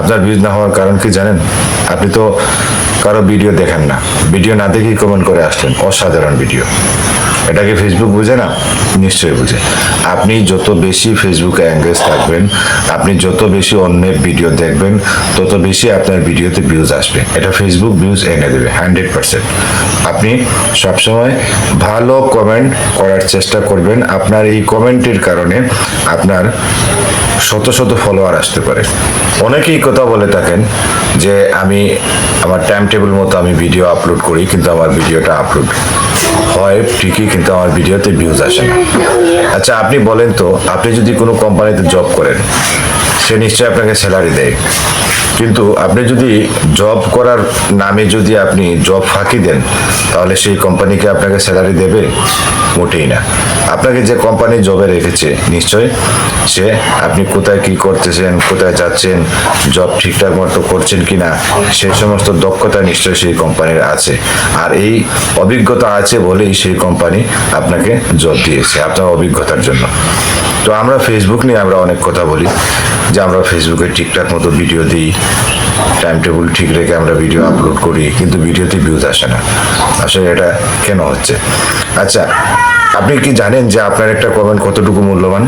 আপনার ভিউজ না হওয়ার কারণ কি জানেন? আপনি তো কারও ভিডিও দেখেন না। ভিডিও না দেখেই কমেন্ট করে আসলেন। অসাধারণ ভিডিও। এটাকে ফেসবুক বুঝে না? নিশ্চয়ই বুঝে। আপনি যত বেশি ফেসবুকে অ্যাঙ্গেজ থাকবেন, আপনি যত বেশি অন্যের ভিডিও দেখবেন, তত বেশি আপনার ভিডিওতে ভিউজ আসবে। এটা ফেসবুক ভিউজ এনে দেবে হান্ড্রেড পার্সেন্ট আপনি সবসময় ভালো কমেন্ট করার চেষ্টা করবেন। আপনার এই কমেন্টের কারণে আপনার শত শত ফলোয়ার আসতে পারে। অনেকেই কথা বলে থাকেন যে আমি আমার টাইম টেবিল মতো আমি ভিডিও আপলোড করি, কিন্তু আমার ভিডিওটা আপলোড হয় ঠিকই, কিন্তু আমার ভিডিওতে ভিউজ আসে না। আচ্ছা আপনি বলেন তো, আপনি যদি কোনো কোম্পানিতে জব করেন, সে নিশ্চয়ই আপনাকে স্যালারি দেয়। কিন্তু আপনি যদি জব করার নামে যদি আপনি জব ফাঁকি দেন, তাহলে সেই কোম্পানিকে আপনাকে স্যালারি দেবে মোটেই না। আপনাকে যে কোম্পানি জবে রেখেছে নিশ্চয় সে আপনি কোথায় কি করতেছেন, কোথায় যাচ্ছেন জব ঠিকঠাক মতো করছেন কি না সেই সমস্ত দক্ষতা নিশ্চয় সেই কোম্পানির আছে। আর এই অভিজ্ঞতা আছে বলেই সেই কোম্পানি আপনাকে জব দিয়েছে আপনার অভিজ্ঞতার জন্য। তো আমরা ফেসবুক নিয়ে আমরা অনেক কথা বলি, যে আমরা ফেসবুকে ঠিকঠাক মতো ভিডিও দিই টাইম টেবিল ঠিক রেখে আমরা ভিডিও আপলোড করি, কিন্তু ভিডিওতে ভিউজ আসে না। আসলে এটা কেন হচ্ছে? আচ্ছা আপনি কি জানেন যে আপনার একটা কমেন্ট কতটুকু মূল্যবান?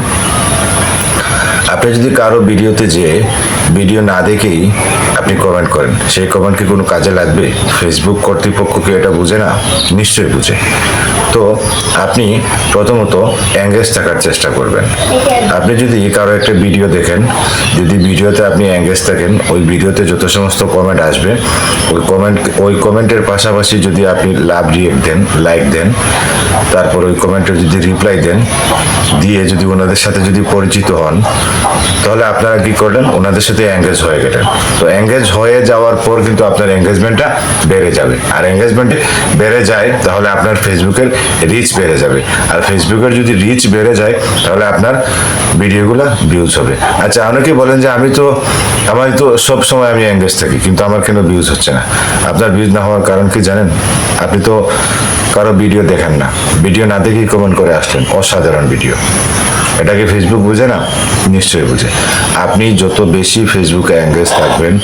আপনি যদি কারও ভিডিওতে যে ভিডিও না দেখেই আপনি কমেন্ট করেন, সেই কমেন্ট কি কোনো কাজে লাগবে? ফেসবুক কর্তৃপক্ষ কি এটা বুঝে না? নিশ্চয়ই বুঝে। তো আপনি প্রথমত অ্যাঙ্গেজ থাকার চেষ্টা করবেন। আপনি যদি কারও একটা ভিডিও দেখেন, যদি ভিডিওতে আপনি অ্যাঙ্গেজ থাকেন, ওই ভিডিওতে যত সমস্ত কমেন্ট আসবে, ওই কমেন্ট ওই কমেন্টের পাশাপাশি যদি আপনি লাভ রিয়েক্ট দেন লাইক দেন, তারপর ওই কমেন্টের যদি রিপ্লাই দেন, দিয়ে যদি ওনাদের সাথে যদি পরিচিত হন তাহলে আপনারা কি করলেন? ওনাদের সাথে এঙ্গেজ হয়ে গেলেন। তো এঙ্গেজ হয়ে যাওয়ার পর কিন্তু আপনার এঙ্গেজমেন্টটা বেড়ে যাবে। আর এঙ্গেজমেন্ট বেড়ে যায়, তাহলে আপনার ফেসবুকের রিচ বেড়ে যাবে। আর ফেসবুকের যদি রিচ বেড়ে যায়, তাহলে আপনার ভিডিওগুলো ভিউজ হবে। আচ্ছা অনেকে বলেন যে আমি তো, আমার তো সব সময় আমি এঙ্গেজ থাকি, কিন্তু আমার কেন ভিউজ হচ্ছে না? আপনার ভিউজ না হওয়ার কারণ কি জানেন? আপনি তো কারও ভিডিও দেখেন না। ভিডিও না দেখেই কমেন্ট করে আসলেন। অসাধারণ ভিডিও এটাকে ফেসবুক বুঝে না? নিশ্চয়ই বুঝে। আপনি যত বেশি ফেসবুকে অ্যাঙ্গেজ থাকবেন,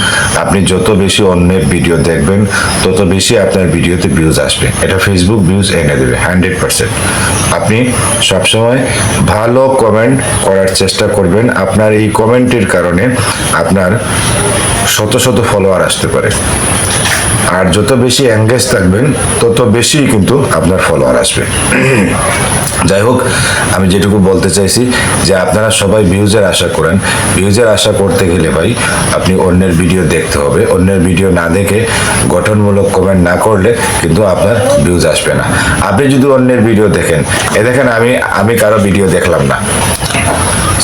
আপনি যত বেশি অন্যের ভিডিও দেখবেন, তত বেশি আপনার ভিডিওতে ভিউজ আসবে। এটা ফেসবুক ভিউজ এনে দেবে হান্ড্রেড পার্সেন্ট আপনি সবসময় ভালো কমেন্ট করার চেষ্টা করবেন। আপনার এই কমেন্টের কারণে আপনার শত শত ফলোয়ার আসতে পারে। আর যত বেশি এঙ্গেজ থাকবেন, তত বেশি কিন্তু আপনার ফলোয়ার আসবে। যাই হোক, আমি যেটুকু বলতে চাইছি যে আপনারা সবাই ভিউজের আশা করেন। ভিউজের আশা করতে গেলে ভাই, আপনি অন্যের ভিডিও দেখতে হবে। অন্যের ভিডিও না দেখে গঠনমূলক কমেন্ট না করলে কিন্তু আপনার ভিউজ আসবে না। আপনি যদি অন্যের ভিডিও দেখেন, এ দেখেন আমি আমি কারও ভিডিও দেখলাম না।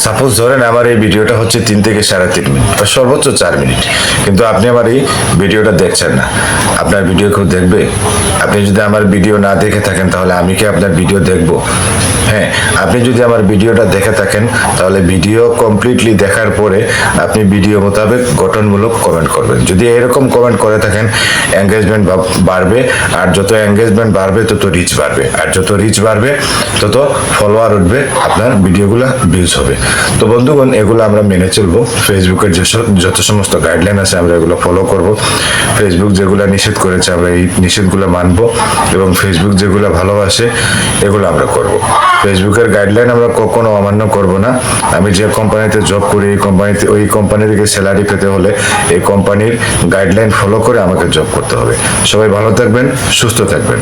সাপোজ ধরেন আমার এই ভিডিওটা হচ্ছে তিন থেকে সাড়ে তিন মিনিট বা সর্বোচ্চ চার মিনিট। কিন্তু আপনি আমার এই ভিডিওটা দেখছেন না। আপনার ভিডিও কেউ দেখবে? আপনি যদি আমার ভিডিও না দেখে থাকেন, তাহলে আমি কি আপনার ভিডিও দেখব? হ্যাঁ আপনি যদি আমার ভিডিওটা দেখে থাকেন, তাহলে ভিডিও কমপ্লিটলি দেখার পরে আপনি ভিডিও মোতাবেক গঠনমূলক কমেন্ট করবেন। যদি এরকম কমেন্ট করে থাকেন এঙ্গেজমেন্ট বাড়বে, আর যত এঙ্গেজমেন্ট বাড়বে, তত রিচ বাড়বে। আর যত রিচ বাড়বে, তত ফলোয়ার উঠবে, আপনার ভিডিওগুলো ভিউজ হবে। তো বন্ধুগণ, এগুলো আমরা মেনে চলবো। ফেসবুকের যেসব যত সমস্ত গাইডলাইন আছে, আমরা এগুলো ফলো করব। ফেসবুক যেগুলো নিষেধ করেছে, আমরা এই নিষেধগুলো মানব। এবং ফেসবুক যেগুলো ভালোবাসে, এগুলো আমরা করব। ফেসবুকের গাইডলাইন আমরা কখনো অমান্য করব না। আমি যে কোম্পানিতে জব করি, এই কোম্পানিতে ওই কোম্পানি থেকে স্যালারি পেতে হলে এই কোম্পানির গাইডলাইন ফলো করে আমাকে জব করতে হবে। সবাই ভালো থাকবেন, সুস্থ থাকবেন।